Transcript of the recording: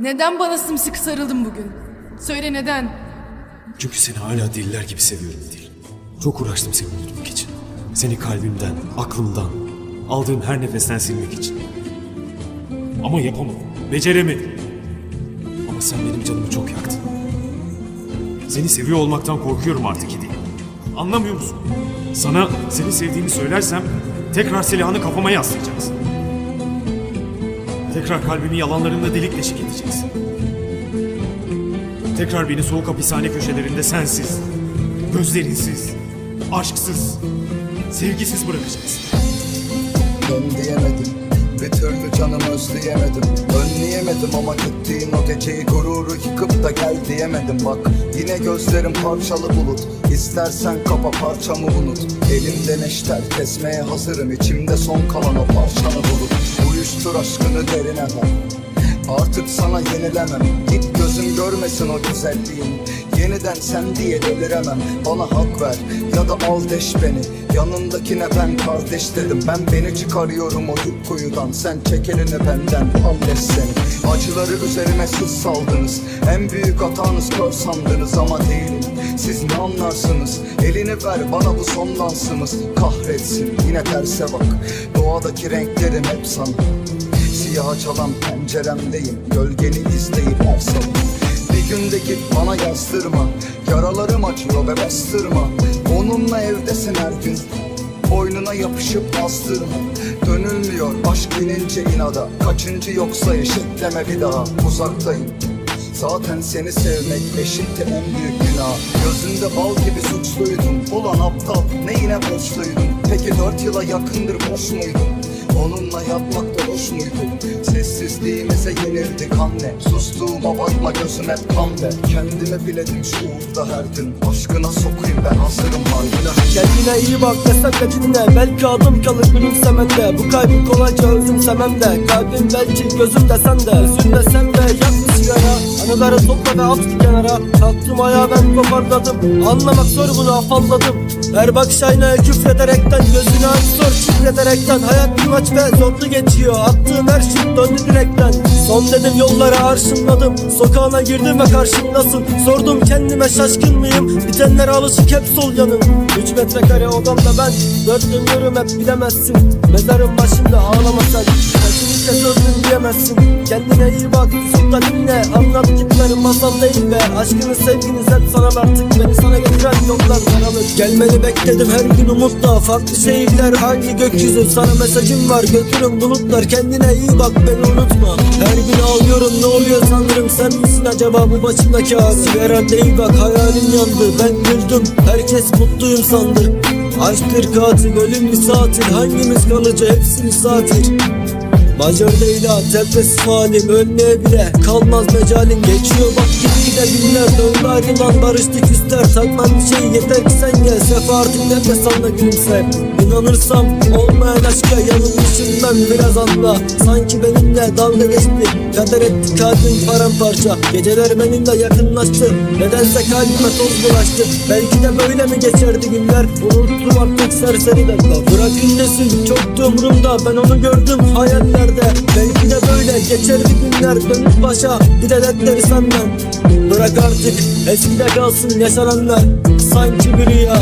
Neden bana sımsıkı sarıldın bugün? Söyle neden? Çünkü seni hala deliler gibi seviyorum Dil. Çok uğraştım seni unutmak için. Seni kalbimden, aklımdan, aldığım her nefesten silmek için. Ama yapamadım, beceremedim. Ama sen benim canımı çok yaktın. Seni seviyor olmaktan korkuyorum artık Dil. Anlamıyor musun? Sana seni sevdiğimi söylersem tekrar silahını kafama yaslayacaksın. Tekrar kalbimi yalanlarında delik deşik edeceksin. Tekrar beni soğuk hapishane köşelerinde sensiz, gözlerinsiz, aşksız, sevgisiz bırakacaksın. Dön diyemedim Bir türlü canımı özleyemedim. Önleyemedim ama gittiğin o geceyi gururu yıkıp da gel diyemedim. Bak yine gözlerim parçalı bulut. İstersen kapa parçamı unut. Elimde neşter kesmeye hazırım. İçimde son kalan o parçanı bulut Uyuştur aşkını derine ver Artık sana yenilemem. Git gözüm görmesin o güzelliğin Yeniden sen diye deliremem Bana hak ver ya da al deş beni Yanındakine ben kardeş dedim. Ben beni çıkarıyorum o yük kuyudan Sen çek elini benden al deş seni. Acıları üzerime siz saldınız. En büyük hatanız kör sandınız ama değilim. Siz ne anlarsınız? Elini ver bana bu son dansımız. Kahretsin yine terse bak. Doğadaki renklerim hep sana. Siyah çalan penceremdeyim. Gölgeni izleyip sabah Bir günde git bana yazdırma. Yaralarım acıyor ve bastırma. Onunla evdesin her gün. Boynuna yapışıp bastırma. Dönülmüyor aşk binince inada. Kaçıncı yoksa eşitleme bir daha. Uzaktayım. Zaten seni sevmek eşitti en büyük günah. Gözünde bal gibi suçluydum Ulan aptal neyine borçluydum Peki dört yıla yakındır boş muydum Onunla yatmak da hoş muydu? Sessizliğimize yenildik anne Sustuğuma bakma gözüm hep kan be. Kendimi biledim şu uğurda her gün. Aşkına sokayım ben hazırım harbine Kendine iyi bak desem de dinle. Belki adım kalır gülümsemende Bu kaybı kolayca özümsemem de. Kalbim belki gözüm desen de. Üzüm desem de yak bir sigara. Anıları topla ve at kenara. Kalktım ayağa ben toparladım Anlamak zor bunu afalladım. Her bakış aynaya küfrederekten Gözünü aç sor şükrederekten Hayat bir maç ve zorlu geçiyor. Attığım her şey döndü direkten. Son dedim yollara arşınladım. Sokağına girdim ve karşımdasın. Sordum kendime şaşkın mıyım? Bitenlere alışık hep sol yanım. 3 metrekare odamda ben. Dört dönüyorum hep bilemezsin. Mezarın başında ağlama sen. Sözüm diyemezsin Kendine iyi bak tut da dinle Anlattıklarım masal değil be. Aşkınız sevginiz hep sana artık. Beni sana getiren yollar karanlık Gelmeni bekledim her gün umutla. Farklı şehirler hangi gökyüzü? Sana mesajım var götürün bulutlar. Kendine iyi bak beni unutma. Her gün ağlıyorum ne oluyor sanırım? Sen misin acaba bu başımdaki ağrı Sigara değil bak hayalim yandı. Ben güldüm herkes mutluyum sandı. Aşktır katil ölüm misafir Hangimiz kalıcı hepsi misafir Bacır değil ha tepesi halim Önlüğe bile kalmaz mecalin Geçiyor bak gibi gide günler Döndü ayrılan barıştı küsler Takmam bir şey yeter ki sen gel. Sefa artık nefes al da gülümse. İnanırsam olmayan aşka yanılmışım ben biraz anla Sanki benimle dalga geçti. Kader etti kalbim paramparça. Geceler benimle yakınlaştı. Nedense kalbime toz bulaştı. Belki de böyle mi geçerdi günler? Unuttum artık serseri derler Bırak ünlesin çoktu umurumda Ben onu gördüm hayallerde Belki de böyle geçerdi günler Dönüp başa. Bir de dertleri senden. Bırak artık eskide kalsın yaşananlar Sanki bir rüya